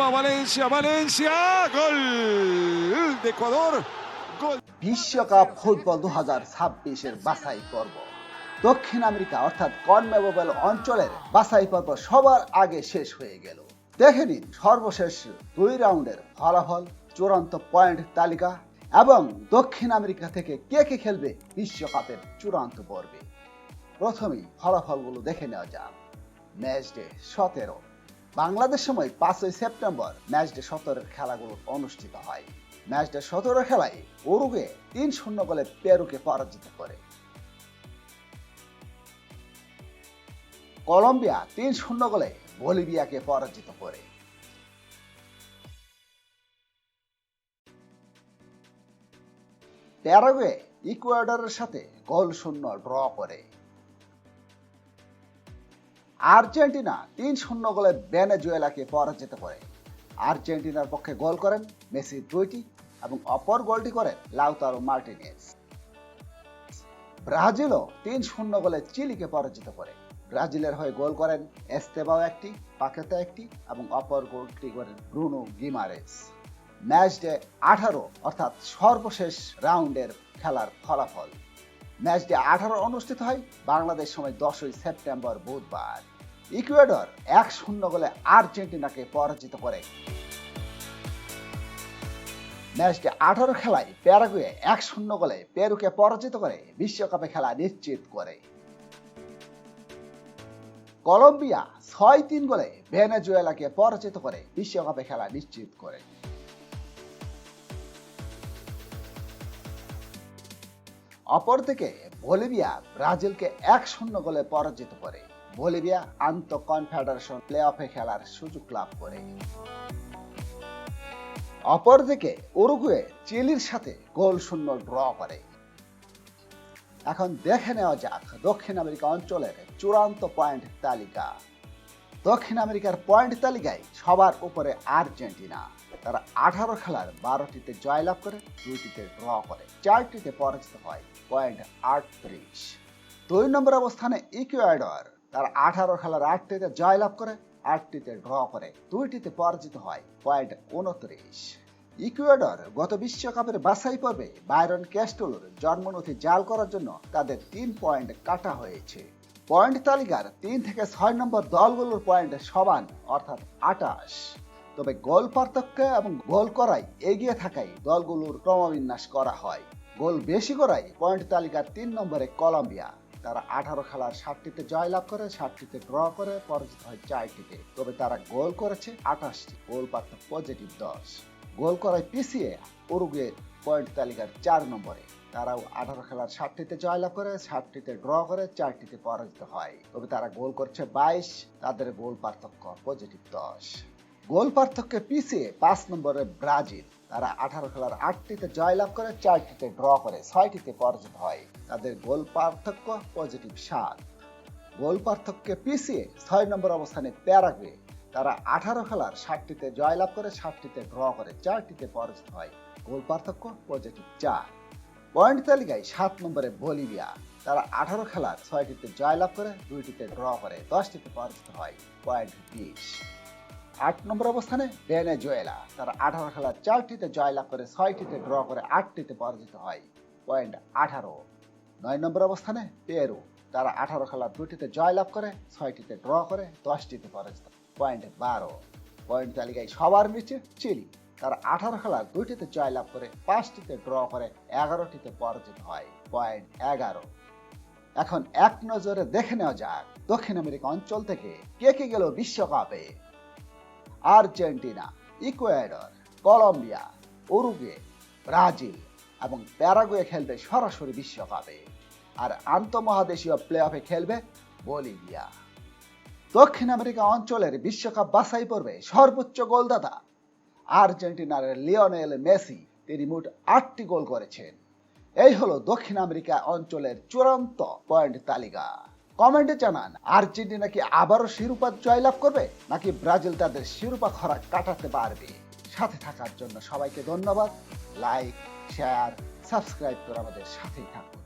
Copa Valencia, Valencia, gol de Ecuador. বিশ্বকাপ football দু হাজার ছাব্বিশের বাছাই পর্ব। দক্ষিণ আমেরিকা অর্থাৎ কনমেবল অঞ্চলের বাছাই পর্ব সবার আগে শেষ হয়ে গেল। দেখে নিন সর্বশেষ দুই রাউন্ডের ফলাফল চূড়ান্ত পয়েন্ট তালিকা এবং দক্ষিণ আমেরিকা থেকে কে কে খেলবে বিশ্বকাপের চূড়ান্ত পর্বে। প্রথমেই ফলাফলগুলো দেখে নেওয়া যাক। ম্যাচ ডে সতেরো। বাংলাদেশ সময় পাঁচই সেপ্টেম্বর ম্যাচ ডে সতেরোর খেলাগুলো অনুষ্ঠিত হয়। ম্যাচ ডে সতেরো খেলায় উরুগে তিন শূন্য গোলে পেরুকে পরাজিত করে। কলম্বিয়া তিন শূন্য গোলে বলিভিয়াকে পরাজিত করে। প্যারাগুয়ে ইকুয়েডরের সাথে গোল শূন্য ড্র করে। আর্জেন্টিনা তিন শূন্য গোলে ভেনেজুয়েলাকে পরাজিত করে। আর্জেন্টিনার পক্ষে গোল করেন মেসি দুইটি এবং অপর গোলটি করেন লাউতারো মার্টিনেজ। ব্রাজিলও তিন শূন্য গোলে চিলিকে পরাজিত করে। ব্রাজিলের হয়ে গোল করেন এস্তেবাও একটি, পাকেতা একটি এবং অপর গোলটি করেন ব্রুনো গিমারেস ম্যাচ ডে আঠারো, অর্থাৎ সর্বশেষ রাউন্ডের খেলার ফলাফল। ম্যাচ ডে আঠারো অনুষ্ঠিত হয়। বাংলাদেশ সময় দশই সেপ্টেম্বর বুধবার। ইকুয়েডর এক শূন্য গোলে আর্জেন্টিনাকে পরাজিত করে। ম্যাচটি আঠারো খেলায় প্যারাগুয়ে এক শূন্য গোলে পেরুকে পরাজিত করে বিশ্বকাপে খেলা নিশ্চিত করে। কলম্বিয়া ছয় তিন গোলে ভেনেজুয়েলাকে পরাজিত করে বিশ্বকাপে খেলা নিশ্চিত করে। অপরদিকে বলিভিয়া ব্রাজিলকে এক শূন্য গোলে পরাজিত করে। বলিভিয়া আন্ত কনফেডারেশন প্লে অফে খেলার সুযোগ লাভ করে। অপরদিকে উরুগুয়ে চিলির সাথে গোল শূন্য ড্র করে। এখন দেখে নেওয়া যাক দক্ষিণ আমেরিকা অঞ্চলের চূড়ান্ত পয়েন্ট তালিকা। দক্ষিণ আমেরিকার পয়েন্ট তালিকায় সবার উপরে আর্জেন্টিনা। তারা আঠারো খেলার বারোটিতে জয়লাভ করে, দুইটিতে ড্র করে। চারটিতে পরাজিত হয় পয়েন্ট আটত্রিশ। দুই নম্বর অবস্থানে ইকুয়েডর, তারা আঠারো খেলার আটটিতে জয়লাভ করে, আটটিতে ড্র করে, দুইটিতে পরাজিত হয় পয়েন্ট উনত্রিশ। ইকুয়েডর গত বিশ্বকাপের বাছাই পর্বে বাইরন ক্যাস্টলোর জন্মনথি জাল করার জন্য তাদের তিন পয়েন্ট কাটা হয়েছে। পয়েন্ট তালিকার তিন থেকে ছয় নম্বর দলগুলোর পয়েন্ট সমান, অর্থাৎ আটাশ তবে গোল পার্থক্য এবং গোল করাই এগিয়ে থাকায় দলগুলোর ক্রমবিন্যাস করা হয়। গোল বেশি করাই পয়েন্ট তালিকার তিন নম্বরে কলম্বিয়া। তারা আঠারো খেলার ষাটটিতে জয়লাভ করে ষাটটিতে ড্র করে, পরাজিত হয় চারটিতে। তবে তারা গোল করেছে আঠাশটি, গোল পার্থক্য পজিটিভ দশ। গোল করায় পিছিয়ে উরুগুয়ে পয়েন্ট তালিকার চার নম্বরে। তারাও আঠারো খেলার ষাটটিতে জয়লাভ করে ষাটটিতে ড্র করে, চারটিতে পরাজিত হয়। তবে তারা গোল করছে বাইশ, তাদের গোল পার্থক্য পজিটিভ দশ। গোল পার্থক্যে পিছিয়ে পাঁচ নম্বরে ব্রাজিল। তারা আঠারো খেলার আটটিতে জয়লাভ করে চারটিতে ড্র করে ছয়টিতে পরাজিত হয়। তাদের গোল পার্থক্য পজিটিভ সাত। গোল পার্থক্যে পিছিয়ে ছয় নম্বর অবস্থানে প্যারাগুয়ে। তারা আঠারো খেলার ষাটটিতে জয়লাভ করে ষাটটিতে ড্র করে চারটিতে পরাজিত হয়। গোল পার্থক্য পজিটিভ চার। পয়েন্ট তালিকায় সাত নম্বরে বলিভিয়া। তারা আঠারো খেলার ছয়টিতে জয়লাভ করে দুইটিতে ড্র করে দশটিতে পরাজিত হয়। পয়েন্ট বিশ। আট নম্বর অবস্থানে ভেনেজুয়েলা তারা আঠারো খেলার চারটিতে জয়লাভ করে ছয়টিতে ড্র করে আটটিতে পরাজিত হয়। পয়েন্ট আঠারো। নয় নম্বর অবস্থানে পেরু। তারা আঠারো খেলার দুটিতে জয়লাভ করে ছয়টিতে ড্র করে দশটিতে পরাজিত। পয়েন্ট বারো। পয়েন্ট তালিকায় সবার নিচে চিলি। তারা আঠারো খেলার দুইটিতে জয়লাভ করে পাঁচটিতে ড্র করে এগারোটিতে পরাজিত হয়। পয়েন্ট এগারো। এখন এক নজরে দেখে নেওয়া যাক দক্ষিণ আমেরিকা অঞ্চল থেকে কে কে গেল বিশ্বকাপে। Argentina, Ecuador, Colombia, Uruguay, Brazil এবং প্যারাগুয়ে খেলবে সরাসরি বিশ্বকাপে। আর আন্তঃমহাদেশীয় প্লে অফে খেলবে বলিভিয়া। দক্ষিণ আমেরিকা অঞ্চলের বিশ্বকাপ বাছাই পর্বে সর্বোচ্চ গোলদাতা আর্জেন্টিনার লিওনেল মেসি, তিনি মোট আটটি গোল করেছেন। এই হলো দক্ষিণ আমেরিকা অঞ্চলের চূড়ান্ত পয়েন্ট তালিকা। কমেন্টে জানান আর্জেন্টিনা কি আবারও শিরোপা জয়লাভ করবে? নাকি ব্রাজিল তাদের শিরোপা খরা কাটাতে পারবে? সাথে থাকার জন্য সবাইকে ধন্যবাদ। লাইক শেয়ার সাবস্ক্রাইব করে আমাদের সাথেই থাকুন।